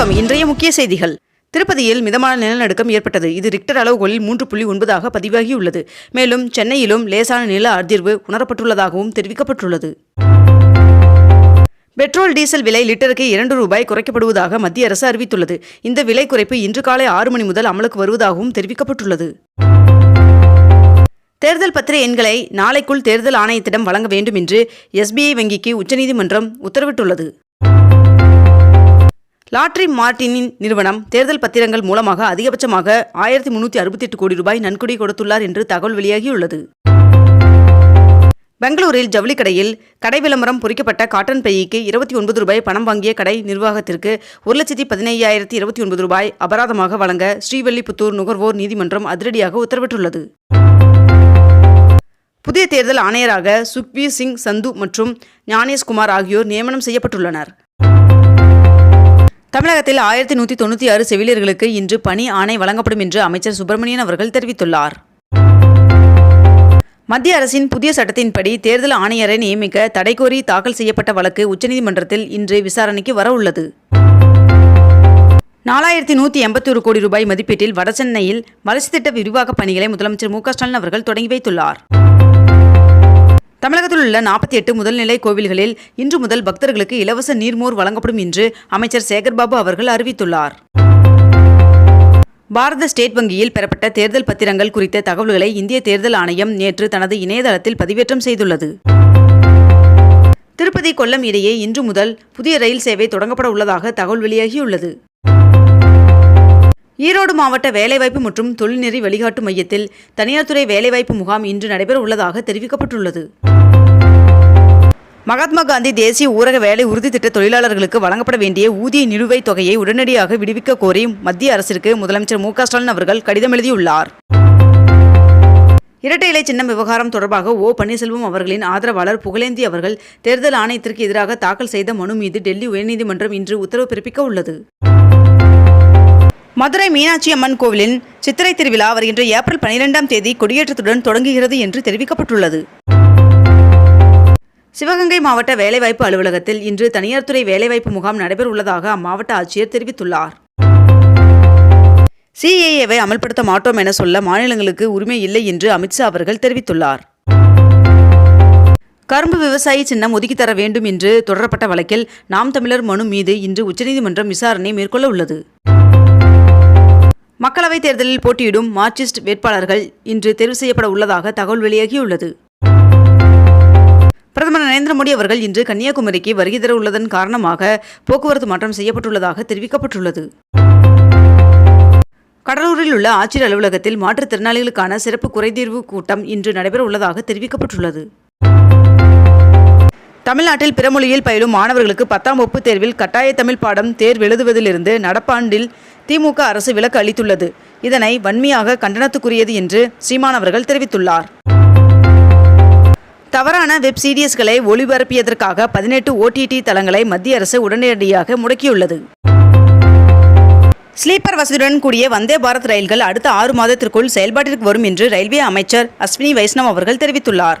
வணக்கம். இன்றைய முக்கிய செய்திகள். திருப்பதியில் மிதமான நிலநடுக்கம் ஏற்பட்டது. இது ரிக்டர் அளவுகளில் மூன்று புள்ளி ஒன்பதாக பதிவாகியுள்ளது. மேலும் சென்னையிலும் லேசான நில அதிர்வு உணரப்பட்டுள்ளதாகவும் தெரிவிக்கப்பட்டுள்ளது. பெட்ரோல் டீசல் விலை லிட்டருக்கு இரண்டு ரூபாய் குறைக்கப்படுவதாக மத்திய அரசு அறிவித்துள்ளது. இந்த விலை குறைப்பு இன்று காலை ஆறு மணி முதல் அமலுக்கு வருவதாகவும் தெரிவிக்கப்பட்டுள்ளது. தேர்தல் பத்திர எண்களை நாளைக்குள் தேர்தல் ஆணையத்திடம் வழங்க வேண்டும் என்று எஸ்பிஐ வங்கிக்கு உச்சநீதிமன்றம் உத்தரவிட்டுள்ளது. லாட்ரி மார்டினின் நிறுவனம் தேர்தல் பத்திரங்கள் மூலமாக அதிகபட்சமாக ஆயிரத்தி முன்னூற்றி அறுபத்தி எட்டு கோடி ரூபாய் நன்கொடை கொடுத்துள்ளார் என்று தகவல் வெளியாகியுள்ளது. பெங்களூரில் ஜவுளி கடையில் கடை விளம்பரம் பொறிக்கப்பட்ட காட்டன் பையிக்கு இருபத்தி ஒன்பது ரூபாய் பணம் வாங்கிய கடை நிர்வாகத்திற்கு ஒரு லட்சத்தி பதினையாயிரத்தி இருபத்தி ஒன்பது ரூபாய் அபராதமாக வழங்க ஸ்ரீவல்லிபுத்தூர் நுகர்வோர் நீதிமன்றம் அதிரடியாக உத்தரவிட்டுள்ளது. புதிய தேர்தல் ஆணையராக சுக்பீர் சிங் சந்து மற்றும் ஞானேஷ்குமார் ஆகியோர் நியமனம் செய்யப்பட்டுள்ளனர். தமிழகத்தில் ஆயிரத்தி நூற்றி தொண்ணூற்றி ஆறு செவிலியர்களுக்கு இன்று பணி ஆணை வழங்கப்படும் என்று அமைச்சர் சுப்பிரமணியன் அவர்கள் தெரிவித்துள்ளார். மத்திய அரசின் புதிய சட்டத்தின்படி தேர்தல் ஆணையரை நியமிக்க தடை கோரி தாக்கல் செய்யப்பட்ட வழக்கு உச்சநீதிமன்றத்தில் இன்று விசாரணைக்கு வர உள்ளது. நாலாயிரத்தி நூற்றி எண்பத்தி ஒரு கோடி ரூபாய் மதிப்பீட்டில் வடசென்னையில் வளர்ச்சி திட்ட விரிவாக்கப் பணிகளை முதலமைச்சர் மு க ஸ்டாலின் அவர்கள் தொடங்கி வைத்துள்ளார். தமிழகத்தில் உள்ள நாற்பத்தி எட்டு முதல்நிலை கோவில்களில் இன்று முதல் பக்தர்களுக்கு இலவச நீர்மோர் வழங்கப்படும் என்று அமைச்சர் சேகர்பாபு அவர்கள் அறிவித்துள்ளார். பாரத ஸ்டேட் வங்கியில் பெறப்பட்ட தேர்தல் பத்திரங்கள் குறித்த தகவல்களை இந்திய தேர்தல் ஆணையம் நேற்று தனது இணையதளத்தில் பதிவேற்றம் செய்துள்ளது. திருப்பதி கொல்லம் இடையே இன்று முதல் புதிய ரயில் சேவை தொடங்கப்பட உள்ளதாக தகவல் வெளியாகியுள்ளது. ஈரோடு மாவட்ட வேலைவாய்ப்பு மற்றும் தொழில்நெறி வழிகாட்டு மையத்தில் தனியார் துறை வேலைவாய்ப்பு முகாம் இன்று நடைபெற உள்ளதாக தெரிவிக்கப்பட்டுள்ளது. மகாத்மா காந்தி தேசிய ஊரக வேலை உறுதி திட்ட தொழிலாளர்களுக்கு வழங்கப்பட வேண்டிய ஊதிய நிலுவைத் தொகையை உடனடியாக விடுவிக்க கோரி மத்திய அரசிற்கு முதலமைச்சர் மு ஸ்டாலின் அவர்கள் கடிதம் எழுதியுள்ளார். இரட்டை இலை சின்னம் விவகாரம் தொடர்பாக ஓ பன்னீர்செல்வம் அவர்களின் ஆதரவாளர் புகழேந்தி அவர்கள் தேர்தல் ஆணையத்திற்கு எதிராக தாக்கல் செய்த மனு மீது டெல்லி உயர்நீதிமன்றம் இன்று உத்தரவு பிறப்பிக்க உள்ளது. மதுரை மீனாட்சி அம்மன் கோவிலின் சித்திரை திருவிழா வருகின்ற ஏப்ரல் பனிரெண்டாம் தேதி கொடியேற்றத்துடன் தொடங்குகிறது என்று தெரிவிக்கப்பட்டுள்ளது. சிவகங்கை மாவட்ட வேலைவாய்ப்பு அலுவலகத்தில் இன்று தனியார் துறை வேலைவாய்ப்பு முகாம் நடைபெறவுள்ளதாக அம்மாவட்ட ஆட்சியர் தெரிவித்துள்ளார். சிஏஏவை அமல்படுத்த மாட்டோம் என சொல்ல மாநிலங்களுக்கு உரிமை இல்லை என்று அமித்ஷா அவர்கள் தெரிவித்துள்ளார். கரும்பு விவசாயி சின்னம் ஒதுக்கி தர வேண்டும் என்று தொடரப்பட்ட வழக்கில் நாம் தமிழர் மனு மீது இன்று உச்சநீதிமன்றம் விசாரணை மேற்கொள்ள உள்ளது. மக்களவைத் தேர்தலில் போட்டியிடும் மார்க்சிஸ்ட் வேட்பாளர்கள் இன்று தேர்வு செய்யப்பட உள்ளதாக தகவல் வெளியாகியுள்ளது. பிரதமர் நரேந்திர மோடி அவர்கள் இன்று கன்னியாகுமரிக்கு வருகை தர உள்ளதன் காரணமாக போக்குவரத்து மாற்றம் செய்யப்பட்டுள்ளதாக தெரிவிக்கப்பட்டுள்ளது. கடலூரில் உள்ள ஆட்சியர் அலுவலகத்தில் மாற்றுத்திறனாளிகளுக்கான சிறப்பு குறைதீர்வு கூட்டம் இன்று நடைபெற உள்ளதாக தெரிவிக்கப்பட்டுள்ளது. தமிழ்நாட்டில் பிறமொழியில் பயிலும் மாணவர்களுக்கு பத்தாம் வகுப்பு தேர்வில் கட்டாய தமிழ் பாடம் தேர்வெழுதுவதிலிருந்து நடப்பாண்டில் திமுக அரசு விலக்கு அளித்துள்ளது. இதனை வன்மையாக கண்டனத்துக்குரியது என்று சீமான் அவர்கள் தெரிவித்துள்ளார். தவறான வெப் சீரியஸ்களை ஒளிபரப்பியதற்காக பதினெட்டு ஓடிடி தளங்களை மத்திய அரசு உடனடியாக முடக்கியுள்ளது. ஸ்லீப்பர் வசதியுடன் கூடிய வந்தே பாரத் ரயில்கள் அடுத்த ஆறு மாதத்திற்குள் செயல்பாட்டிற்கு வரும் என்று ரயில்வே அமைச்சர் அஸ்வினி வைஷ்ணவ் அவர்கள் தெரிவித்துள்ளார்.